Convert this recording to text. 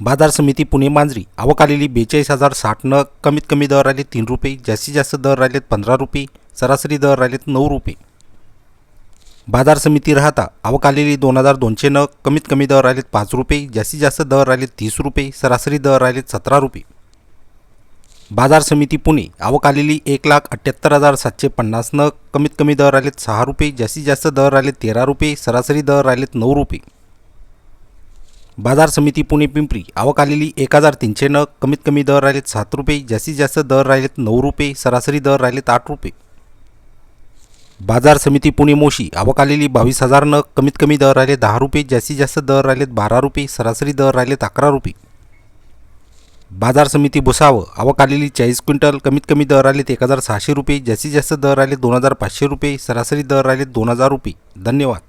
बाजार समिती पुणे मांजरी. आवक आलेली बेचाळीस हजार साठ नग कमीत कमी दर आले तीन रुपये. जास्तीत जास्त दर राहिलेत पंधरा रुपये. सरासरी दर राहिलेत नऊ रुपये. बाजार समिती राहता आवक आलेली दोन हजार दोनशे नग कमीत कमी दर राहिलेत पाच रुपये. जास्तीत जास्त दर राहिलेत तीस रुपये. सरासरी दर राहिलेत सतरा रुपये. बाजार समिती पुणे आवक आलेली एक लाख अठ्ठ्याहत्तर हजार सातशे पन्नास नग कमीत कमी दर आलेत सहा रुपये. जास्तीत जास्त दर राहिलेत तेरा रुपये. सरासरी दर आलेत नऊ रुपये. बाजार समिती पुणे पिंपरी. आवक आलेली एक हजार तीनशे नग. कमीत कमी दर राहिलेत सात रुपये. जास्तीत जास्त दर राहिलेत नऊ रुपये. सरासरी दर राहिलेत आठ रुपये. बाजार समिती पुणे मोशी. आवक आलेली बावीस हजार नग. कमीत कमी दर राहिले दहा रुपये. जास्तीत जास्त दर राहिलेत बारा रुपये. सरासरी दर राहिलेत अकरा रुपये. बाजार समिती भुसावं आवक आलेली चाळीस क्विंटल. कमीत कमी दर आलेत एक हजार सहाशे रुपये. जास्तीत जास्त दर आले दोन हजार पाचशे रुपये. सरासरी दर आले दोन हजार रुपये. धन्यवाद.